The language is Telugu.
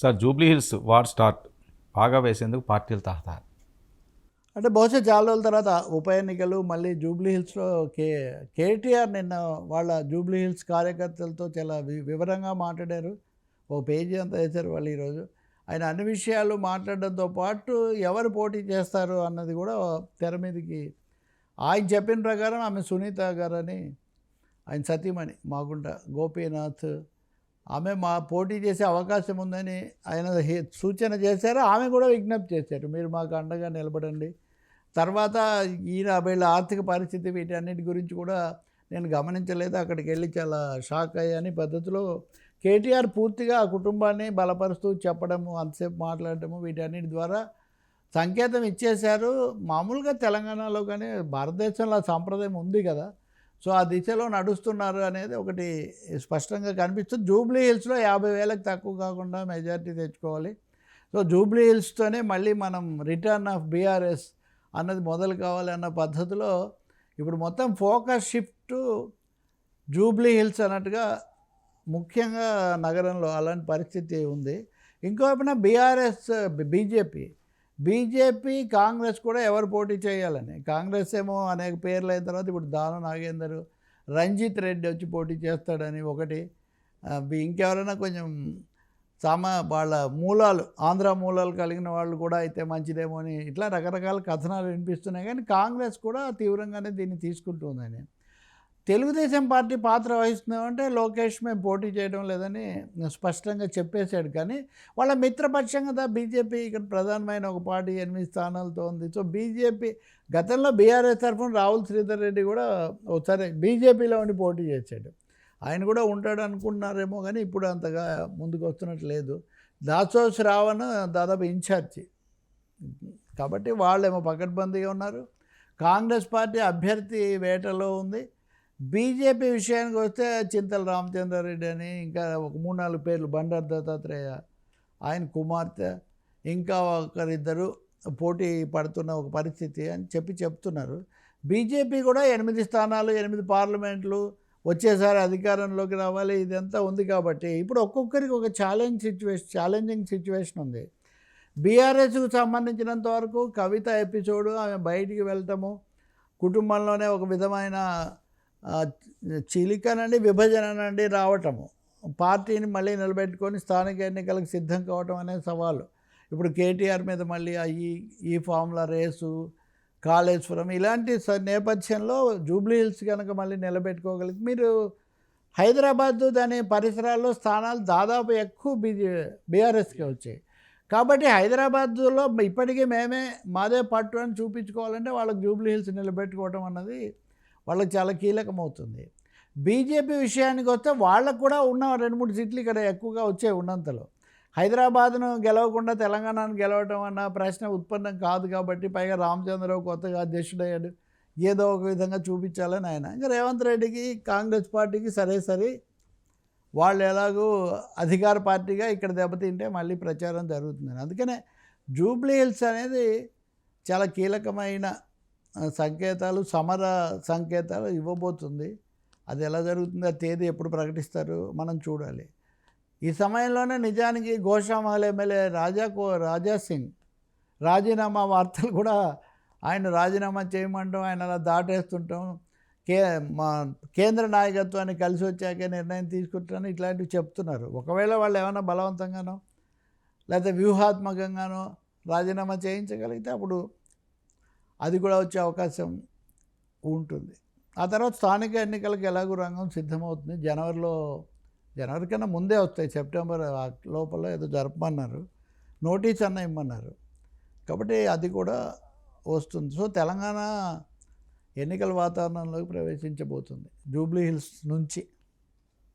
Sir Jubilee Hills war start. బాగా వేసేందుకు పార్టీలు తహతా అంటే బహుశా చాలా రోజుల తర్వాత ఉప ఎన్నికలు మళ్ళీ జూబ్లీ హిల్స్లో కే కేటీఆర్ నిన్న వాళ్ళ జూబ్లీ హిల్స్ కార్యకర్తలతో చాలా వి- వివరంగా మాట్లాడారు. ఓ పేజీ అంతా వేశారు వాళ్ళు ఈరోజు. ఆయన అన్ని విషయాలు మాట్లాడడంతో పాటు ఎవరు పోటీ చేస్తారు అన్నది కూడా తెర మీదకి ఆయన చెప్పిన ప్రకారం ఆమె సునీత గారని ఆయన సతీమణి మాగుంట గోపీనాథ్ ఆమె మా పోటీ చేసే అవకాశం ఉందని ఆయన సూచన చేశారు. ఆమె కూడా విజ్ఞప్తి చేశారు. మీరు మాకు అండగా నిలబడండి. తర్వాత ఈయన వీళ్ళ ఆర్థిక పరిస్థితి వీటన్నిటి గురించి కూడా నేను గమనించలేదు. అక్కడికి వెళ్ళి చాలా షాక్ అయ్యాని పద్ధతిలో కేటీఆర్ పూర్తిగా ఆ కుటుంబాన్ని బలపరుస్తూ చెప్పడము అంతసేపు మాట్లాడటము వీటన్నిటి ద్వారా సంకేతం ఇచ్చేశారు. మామూలుగా తెలంగాణలో కానీ భారతదేశంలో సాంప్రదాయం ఉంది కదా. సో ఆ దిశలో నడుస్తున్నారు అనేది ఒకటి స్పష్టంగా కనిపిస్తుంది. జూబ్లీ హిల్స్లో యాభై వేలకు తక్కువ కాకుండా మెజారిటీ తెచ్చుకోవాలి. సో జూబ్లీ హిల్స్తోనే మళ్ళీ మనం రిటర్న్ ఆఫ్ బీఆర్ఎస్ అన్నది మొదలు కావాలి అన్న పద్ధతిలో ఇప్పుడు మొత్తం ఫోకస్ షిఫ్ట్ జూబ్లీ హిల్స్ అన్నట్టుగా ముఖ్యంగా నగరంలో అలాంటి పరిస్థితి ఉంది. ఇంకోవైపున బీఆర్ఎస్ బీజేపీ బీజేపీ కాంగ్రెస్ కూడా ఎవరు పోటీ చేయాలని? కాంగ్రెస్ ఏమో అనేక పేర్లు అయిన తర్వాత ఇప్పుడు దాన నాగేందర్ రంజిత్ రెడ్డి వచ్చి పోటీ చేస్తాడని ఒకటి. ఇంకెవరైనా కొంచెం సమ వాళ్ళ మూలాలు ఆంధ్ర మూలాలు కలిగిన వాళ్ళు కూడా అయితే మంచిదేమో అని ఇట్లా రకరకాల కథనాలు వినిపిస్తున్నాయి. కానీ కాంగ్రెస్ కూడా తీవ్రంగానే దీన్ని తీసుకుంటుందని తెలుగుదేశం పార్టీ పాత్ర వహిస్తున్నామంటే లోకేష్ మేము పోటీ చేయడం లేదని స్పష్టంగా చెప్పేశాడు. కానీ వాళ్ళ మిత్రపక్షంగా బీజేపీ ఇక్కడ ప్రధానమైన ఒక పార్టీ ఎనిమిది స్థానాలతో ఉంది. సో బీజేపీ గతంలో బీఆర్ఎస్ తరఫున రాహుల్ శ్రీధర్ రెడ్డి కూడా ఒకసారి బీజేపీలో ఉండి పోటీ చేశాడు. ఆయన కూడా ఉంటాడు అనుకున్నారేమో కానీ ఇప్పుడు అంతగా ముందుకు వస్తున్నట్టు లేదు. దాసో శ్రావణ్ దాదాపు ఇన్ఛార్జి. కాబట్టి వాళ్ళేమో పకడ్బందీగా ఉన్నారు. కాంగ్రెస్ పార్టీ అభ్యర్థి వేటలో ఉంది. బీజేపీ విషయానికి వస్తే చింతల రామచంద్రారెడ్డి అని ఇంకా ఒక మూడు నాలుగు పేర్లు బండారు దత్తాత్రేయ ఆయన కుమార్తె ఇంకా ఒకరిద్దరు పోటీ పడుతున్న ఒక పరిస్థితి అని చెప్పి చెప్తున్నారు. బీజేపీ కూడా ఎనిమిది స్థానాలు ఎనిమిది పార్లమెంట్లు వచ్చేసారి అధికారంలోకి రావాలి ఇదంతా ఉంది కాబట్టి ఇప్పుడు ఒక్కొక్కరికి ఒక ఛాలెంజ్ సిచ్యువేషన్ ఛాలెంజింగ్ సిచ్యువేషన్ ఉంది. బీఆర్ఎస్కు సంబంధించినంత వరకు కవిత ఎపిసోడు ఆమె బయటికి వెళ్ళటము కుటుంబంలోనే ఒక విధమైన చిలికనండి విభజననండి రావటము. పార్టీని మళ్ళీ నిలబెట్టుకొని స్థానిక ఎన్నికలకు సిద్ధం కావటం అనేది సవాలు. ఇప్పుడు కేటీఆర్ మీద మళ్ళీ ఆ ఈ ఈ ఫార్ములా రేసు కాళేశ్వరం ఇలాంటి నేపథ్యంలో జూబ్లీ హిల్స్ కనుక మళ్ళీ నిలబెట్టుకోగలిగితే మీరు హైదరాబాద్ దాని పరిసరాల్లో స్థానాలు దాదాపు ఎక్కువ బీజే బీఆర్ఎస్కి వచ్చాయి. కాబట్టి హైదరాబాద్లో ఇప్పటికీ మేమే మాదే పట్టు అని చూపించుకోవాలంటే వాళ్ళకి జూబ్లీ హిల్స్ నిలబెట్టుకోవడం అన్నది వాళ్ళకి చాలా కీలకమవుతుంది. బీజేపీ విషయానికి వస్తే వాళ్ళకు కూడా ఉన్న రెండు మూడు సీట్లు ఇక్కడ ఎక్కువగా వచ్చాయి ఉన్నంతలో. హైదరాబాద్ను గెలవకుండా తెలంగాణను గెలవటం అన్న ప్రశ్న ఉత్పన్నం కాదు కాబట్టి పైగా రామచంద్రరావు కొత్తగా అధ్యక్షుడయ్యాడు. ఏదో ఒక విధంగా చూపించాలని ఆయన. ఇంకా రేవంత్ రెడ్డికి కాంగ్రెస్ పార్టీకి సరే సరే వాళ్ళు ఎలాగో అధికార పార్టీగా ఇక్కడ దెబ్బతింటే మళ్ళీ ప్రచారం జరుగుతుంది అందుకనే జూబ్లీ హిల్స్ అనేది చాలా కీలకమైన సంకేతాలు సమర సంకేతాలు ఇవ్వబోతుంది. అది ఎలా జరుగుతుంది? ఆ తేదీ ఎప్పుడు ప్రకటిస్తారు? మనం చూడాలి. ఈ సమయంలోనే నిజానికి గోషామహల్ ఎమ్మెల్యే రాజా కో రాజా సింగ్ రాజీనామా వార్తలు కూడా ఆయన రాజీనామా చేయమంటాం ఆయన అలా దాటేస్తుంటాం. కే మా కేంద్ర నాయకత్వాన్ని కలిసి వచ్చాకే నిర్ణయం తీసుకుంటాను ఇట్లాంటివి చెప్తున్నారు. ఒకవేళ వాళ్ళు ఏమైనా బలవంతంగానో లేకపోతే వ్యూహాత్మకంగానో రాజీనామా చేయించగలిగితే అప్పుడు అది కూడా వచ్చే అవకాశం ఉంటుంది. ఆ తర్వాత స్థానిక ఎన్నికలకు ఎలాగో రంగం సిద్ధమవుతుంది. జనవరిలో జనవరి కన్నా ముందే వస్తాయి. సెప్టెంబర్ ఆ లోపల ఏదో జరపమన్నారు. నోటీస్ అన్న ఇమ్మన్నారు. కాబట్టి అది కూడా వస్తుంది. సో తెలంగాణ ఎన్నికల వాతావరణంలోకి ప్రవేశించబోతుంది. జూబ్లీ హిల్స్ నుంచి.